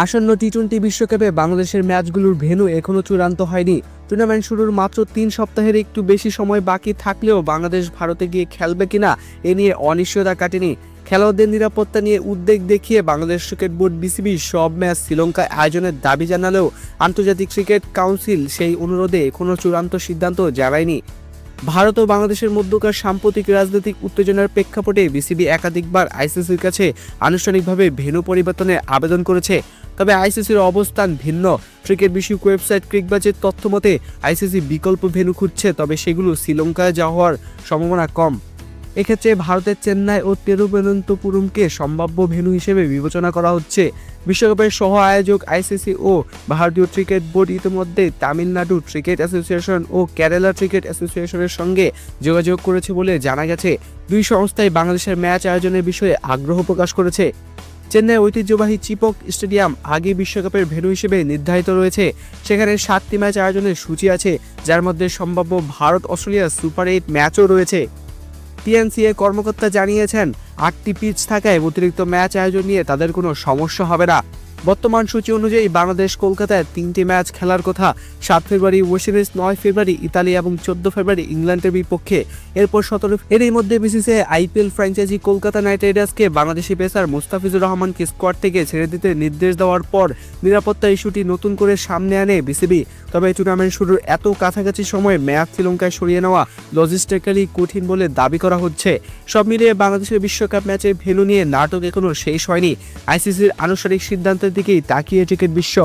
আসন্ন T twenty বিশ্বকাপে বাংলাদেশের ম্যাচগুলোর ভেন্যু এখনও চূড়ান্ত হয়নি। টুর্নামেন্ট শুরুর মাত্র তিন সপ্তাহের একটু বেশি সময় বাকি থাকলেও বাংলাদেশ ভারতে গিয়ে খেলবে কিনা এ নিয়ে অনিশ্চয়তা কাটেনি। খেলোয়াড়দের নিরাপত্তা নিয়ে উদ্বেগ দেখিয়ে বাংলাদেশ ক্রিকেট বোর্ড বিসিবি সব ম্যাচ শ্রীলঙ্কায় আয়োজনের দাবি জানালেও আন্তর্জাতিক ক্রিকেট কাউন্সিল সেই অনুরোধে কোনো চূড়ান্ত সিদ্ধান্ত জানায়নি। ভারত ও বাংলাদেশের মধ্যকার সাম্প্রতিক রাজনৈতিক উত্তেজনার প্রেক্ষাপটে বিসিবি একাধিকবার আইসিসির কাছে আনুষ্ঠানিকভাবে ভেন্যু পরিবর্তনের আবেদন করেছে। তবে আইসিসির অবস্থান ভিন্ন। ক্রিকেট বিষয়ক ওয়েবসাইট ক্রিকবাজের তথ্য মতে, আইসিসি বিকল্প ভেন্যু খুঁজছে, তবে সেগুলো শ্রীলঙ্কায় যাওয়া হওয়ার সম্ভাবনা কম। এক্ষেত্রে ভারতের চেন্নাই ও তিরুবনন্তপুরমকে সম্ভাব্য ভেন্যু হিসেবে বিবেচনা করা হচ্ছে। বিশ্বকাপের সহ আয়োজক আইসিসি ও ভারতীয় ক্রিকেট বোর্ড ইতিমধ্যে তামিলনাড়ু ক্রিকেট অ্যাসোসিয়েশন ও কেরালা ক্রিকেট অ্যাসোসিয়েশনের সঙ্গে যোগাযোগ করেছে বলে জানা গেছে। দুই সংস্থাই বাংলাদেশের ম্যাচ আয়োজনের বিষয়ে আগ্রহ প্রকাশ করেছে। চেন্নাই ঐতিহ্যবাহী চিপক স্টেডিয়াম আগে বিশ্বকাপের ভেন্যু হিসেবে নির্ধারিত রয়েছে। সেখানে সাতটি ম্যাচ আয়োজনের সূচি আছে, যার মধ্যে সম্ভাব্য ভারত অস্ট্রেলিয়া সুপার এইট ম্যাচও রয়েছে। টিএনসিএ কর্মকর্তা জানিয়েছেন, আটটি পিচ থাকায় অতিরিক্ত ম্যাচ আয়োজন নিয়ে তাদের কোনো সমস্যা হবে না। বর্তমান সূচি অনুযায়ী বাংলাদেশ কলকাতায় তিনটি ম্যাচ খেলার কথা। সাত ফেব্রুয়ারি ওয়েস্ট ইন্ডিজ, নয় ফেব্রুয়ারি ইতালি এবং চোদ্দ ফেব্রুয়ারি ইংল্যান্ডের বিপক্ষে। এরপর সতেরো এরই মধ্যে BCCI, IPL franchise Kolkata Knight রাইডার্সকে Bangladeshi pacer Mustafizur রহমানকে স্কোয়াড থেকে ছেড়ে দিতে নির্দেশ দেওয়ার পর নিরাপত্তা ইস্যুটি নতুন করে সামনে আনে বিসিবি। তবে টুর্নামেন্ট শুরুর এত কাছাকাছি সময়ে ম্যাচ শ্রীলঙ্কায় সরিয়ে নেওয়া লজিস্টিক্যালি কঠিন বলে দাবি করা হচ্ছে। সব মিলিয়ে বাংলাদেশের বিশ্বকাপ ম্যাচের ভেন্যু নিয়ে নাটক এখনও শেষ হয়নি। আইসিসির আনুষ্ঠানিক সিদ্ধান্তের দিকেই তাকিয়ে টিকিট বিশ্ব।